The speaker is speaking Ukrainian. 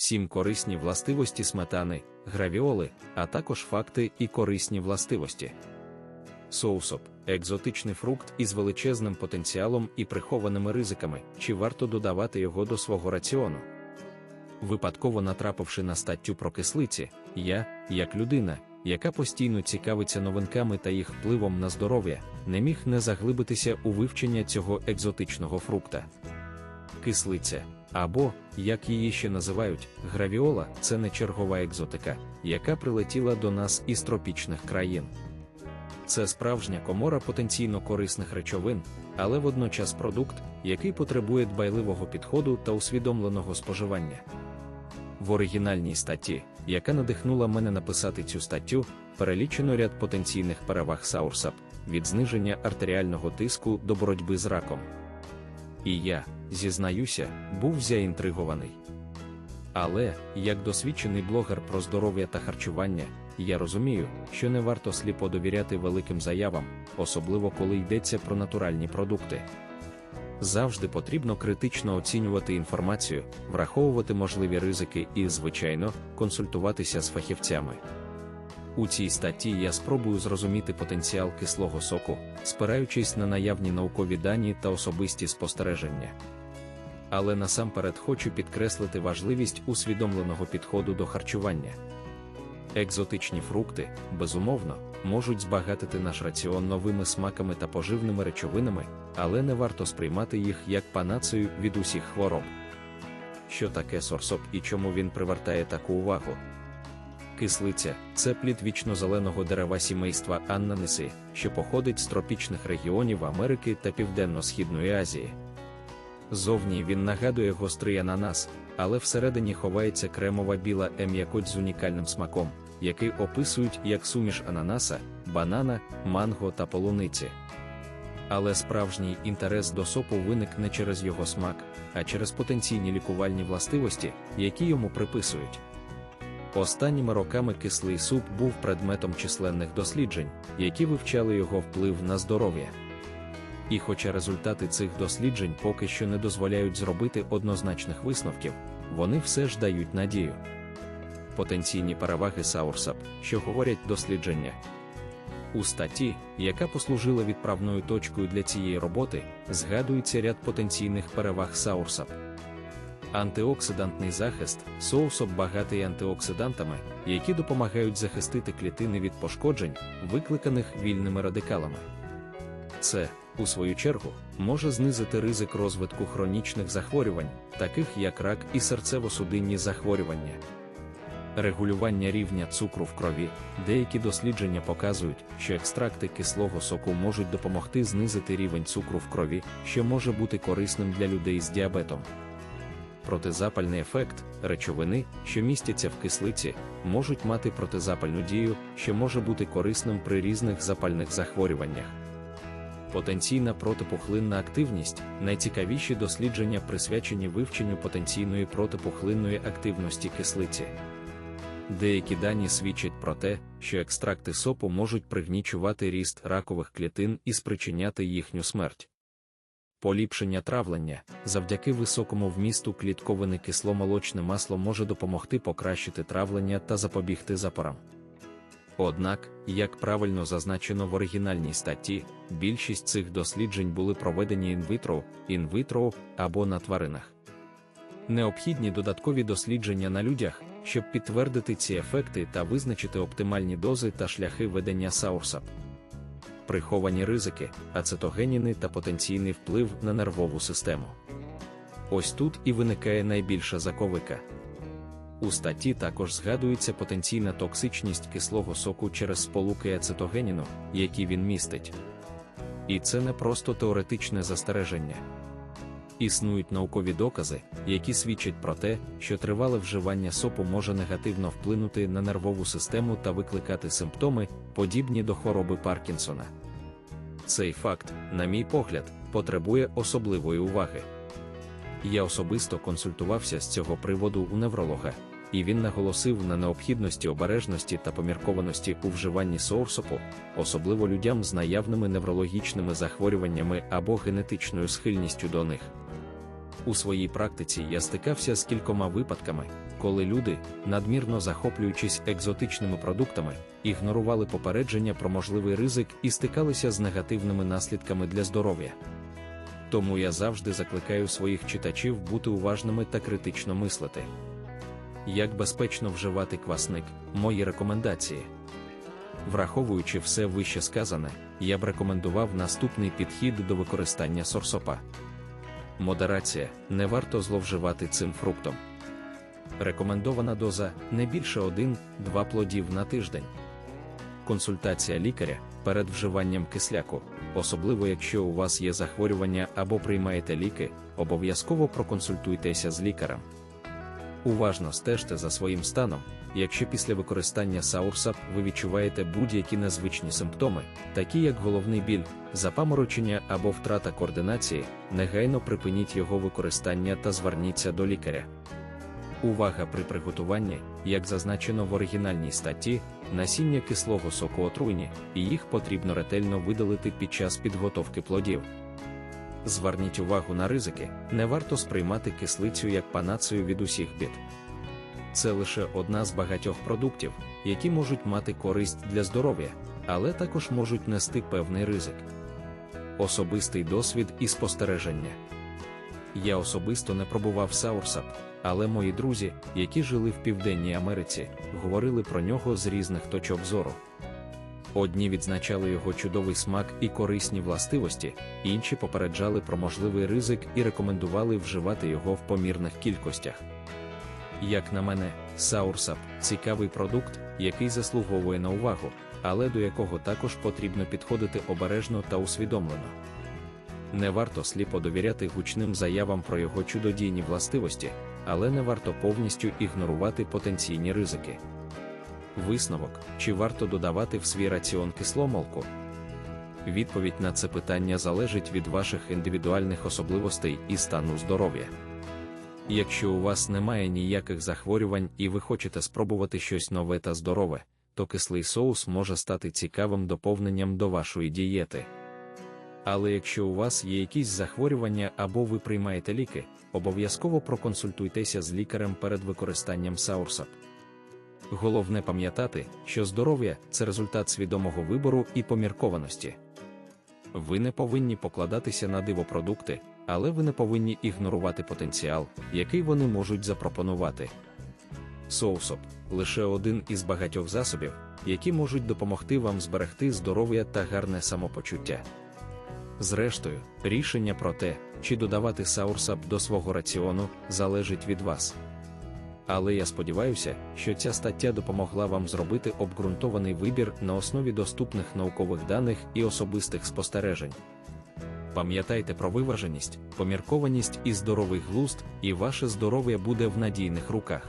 сім корисні властивості сметани, гравіоли, а також факти і корисні властивості. Соусоп екзотичний фрукт із величезним потенціалом і прихованими ризиками, чи варто додавати його до свого раціону. Випадково натрапивши на статтю про кислиці, я, як людина, яка постійно цікавиться новинками та їх впливом на здоров'я, не міг не заглибитися у вивчення цього екзотичного фрукта. Кислиця або, як її ще називають, гравіола це не чергова екзотика, яка прилетіла до нас із тропічних країн. Це справжня комора потенційно корисних речовин, але водночас продукт, який потребує дбайливого підходу та усвідомленого споживання. В оригінальній статті, яка надихнула мене написати цю статтю, перелічено ряд потенційних переваг Саурсап від зниження артеріального тиску до боротьби з раком. І я, зізнаюся, був заінтригований. Але, як досвідчений блогер про здоров'я та харчування, я розумію, що не варто сліпо довіряти великим заявам, особливо коли йдеться про натуральні продукти. Завжди потрібно критично оцінювати інформацію, враховувати можливі ризики і, звичайно, консультуватися з фахівцями. У цій статті я спробую зрозуміти потенціал кислого соку, спираючись на наявні наукові дані та особисті спостереження. Але насамперед хочу підкреслити важливість усвідомленого підходу до харчування. Екзотичні фрукти, безумовно, можуть збагатити наш раціон новими смаками та поживними речовинами, але не варто сприймати їх як панацею від усіх хвороб. Що таке сорсоп і чому він привертає таку увагу? Кислиця це плід вічно-зеленого дерева сімейства Аннанеси, що походить з тропічних регіонів Америки та Південно-Східної Азії. Зовні він нагадує гострий ананас, але всередині ховається кремова біла ем'якоть з унікальним смаком, який описують як суміш ананаса, банана, манго та полуниці. Але справжній інтерес до сопу виник не через його смак, а через потенційні лікувальні властивості, які йому приписують. Останніми роками кислий суп був предметом численних досліджень, які вивчали його вплив на здоров'я. І хоча результати цих досліджень поки що не дозволяють зробити однозначних висновків, вони все ж дають надію. Потенційні переваги Саурсап, що говорять дослідження. У статті, яка послужила відправною точкою для цієї роботи, згадується ряд потенційних переваг Саурсап. Антиоксидантний захист соусоп багатий антиоксидантами, які допомагають захистити клітини від пошкоджень, викликаних вільними радикалами. Це, у свою чергу, може знизити ризик розвитку хронічних захворювань, таких як рак і серцево-судинні захворювання. Регулювання рівня цукру в крові. Деякі дослідження показують, що екстракти кислого соку можуть допомогти знизити рівень цукру в крові, що може бути корисним для людей з діабетом. Протизапальний ефект речовини, що містяться в кислиці, можуть мати протизапальну дію, що може бути корисним при різних запальних захворюваннях. Потенційна протипухлинна активність найцікавіші дослідження присвячені вивченню потенційної протипухлинної активності кислиці. Деякі дані свідчать про те, що екстракти сопу можуть пригнічувати ріст ракових клітин і спричиняти їхню смерть. Поліпшення травлення завдяки високому вмісту клітковини кисломолочне масло може допомогти покращити травлення та запобігти запорам. Однак, як правильно зазначено в оригінальній статті, більшість цих досліджень були проведені інвітро, інвитро або на тваринах. Необхідні додаткові дослідження на людях, щоб підтвердити ці ефекти та визначити оптимальні дози та шляхи ведення Саурсап. Приховані ризики, ацетогеніни та потенційний вплив на нервову систему. Ось тут і виникає найбільша заковика. У статті також згадується потенційна токсичність кислого соку через сполуки ацетогеніну, які він містить. І це не просто теоретичне застереження. Існують наукові докази, які свідчать про те, що тривале вживання сопу може негативно вплинути на нервову систему та викликати симптоми, подібні до хвороби Паркінсона. Цей факт, на мій погляд, потребує особливої уваги. Я особисто консультувався з цього приводу у невролога, і він наголосив на необхідності обережності та поміркованості у вживанні соурсопу, особливо людям з наявними неврологічними захворюваннями або генетичною схильністю до них. У своїй практиці я стикався з кількома випадками, коли люди, надмірно захоплюючись екзотичними продуктами, ігнорували попередження про можливий ризик і стикалися з негативними наслідками для здоров'я. Тому я завжди закликаю своїх читачів бути уважними та критично мислити. Як безпечно вживати квасник, мої рекомендації. Враховуючи все вище сказане, я б рекомендував наступний підхід до використання сорсопа. Модерація не варто зловживати цим фруктом. Рекомендована доза не більше 1-2 плодів на тиждень. Консультація лікаря перед вживанням кисляку, особливо якщо у вас є захворювання або приймаєте ліки, обов'язково проконсультуйтеся з лікарем. Уважно стежте за своїм станом, якщо після використання саурсап ви відчуваєте будь-які незвичні симптоми, такі як головний біль, запаморочення або втрата координації, негайно припиніть його використання та зверніться до лікаря. Увага при приготуванні, як зазначено в оригінальній статті, насіння кислого соку отруйні, і їх потрібно ретельно видалити під час підготовки плодів. Зверніть увагу на ризики, не варто сприймати кислицю як панацею від усіх бід. Це лише одна з багатьох продуктів, які можуть мати користь для здоров'я, але також можуть нести певний ризик. Особистий досвід і спостереження. Я особисто не пробував саурсап, але мої друзі, які жили в Південній Америці, говорили про нього з різних точок зору. Одні відзначали його чудовий смак і корисні властивості, інші попереджали про можливий ризик і рекомендували вживати його в помірних кількостях. Як на мене, саурсап цікавий продукт, який заслуговує на увагу, але до якого також потрібно підходити обережно та усвідомлено. Не варто сліпо довіряти гучним заявам про його чудодійні властивості, але не варто повністю ігнорувати потенційні ризики. Висновок, чи варто додавати в свій раціон кисломолку? Відповідь на це питання залежить від ваших індивідуальних особливостей і стану здоров'я. Якщо у вас немає ніяких захворювань і ви хочете спробувати щось нове та здорове, то кислий соус може стати цікавим доповненням до вашої дієти. Але якщо у вас є якісь захворювання або ви приймаєте ліки, обов'язково проконсультуйтеся з лікарем перед використанням саурсап. Головне пам'ятати, що здоров'я це результат свідомого вибору і поміркованості. Ви не повинні покладатися на дивопродукти, але ви не повинні ігнорувати потенціал, який вони можуть запропонувати. Соусоп лише один із багатьох засобів, які можуть допомогти вам зберегти здоров'я та гарне самопочуття. Зрештою, рішення про те, чи додавати саурсап до свого раціону, залежить від вас. Але я сподіваюся, що ця стаття допомогла вам зробити обґрунтований вибір на основі доступних наукових даних і особистих спостережень. Пам'ятайте про виваженість, поміркованість і здоровий глузд, і ваше здоров'я буде в надійних руках.